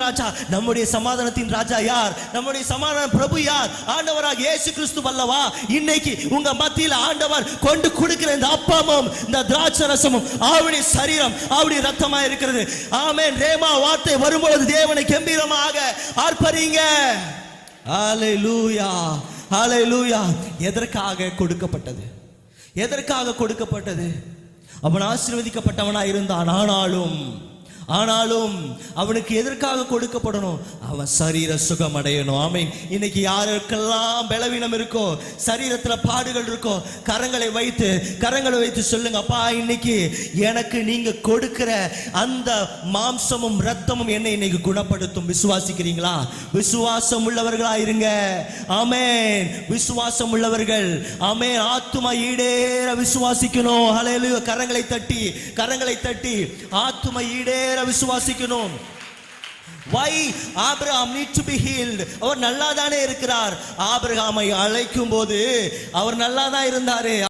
ராஜா நம்முடைய சமாதானத்தின் ராஜா யார்? நம்முடைய சமாதான பிரபு யார்? ஆண்டவராக இயேசு கிறிஸ்து வல்லவா இன்னைக்கு உங்க மத்தியில ஆண்டவர் கொண்டு கொடுக்கிற இந்த அப்பமும் இந்த திராட்சை ரசமும் அவருடைய சரீரம் அவருடைய ரத்தமா இருக்கிறது. ஆமேன். ரேமா வார்த்தை வரும்பொழுது தேவனை கம்பீரமாக ஆர்ப்பரிங்க. ஹalleluya ஹalleluya. எதற்காக கொடுக்கப்பட்டது? எதற்காக கொடுக்கப்பட்டது? அவன் ஆசீர்வதிக்கப்பட்டவனா இருந்தான் ஆனாலும் ஆனாலும் அவனுக்கு எதற்காக கொடுக்கப்படணும்? அவன் சரீர சுகம் அடையணும். ஆமை இன்னைக்கு யாருக்கெல்லாம் பலவீனம் இருக்கோ சரீரத்துல பாடுகள் இருக்கோ கரங்களை வைத்து கரங்களை வைத்து சொல்லுங்க அப்பா இன்னைக்கு எனக்கு நீங்க கொடுக்கிற அந்த மாம்சமும் ரத்தமும் என்னை இன்னைக்கு குணப்படுத்தும். விசுவாசிக்கிறீங்களா? விசுவாசம் உள்ளவர்களா இருங்க. ஆமேன். விசுவாசம் உள்ளவர்கள். ஆமே ஆத்துமா ஈடேற விசுவாசிக்கணும். ஹalleluya கரங்களை தட்டி கரங்களை தட்டி ஆத்துமா ஈடேற விசுவாசிக்கணும். Why Abraham need to be healed அவர் நல்லா தானே இருக்கிறார். ஆபிரகாமை அழைக்கும் போது அவர் நல்லா தான் இருந்தாரு.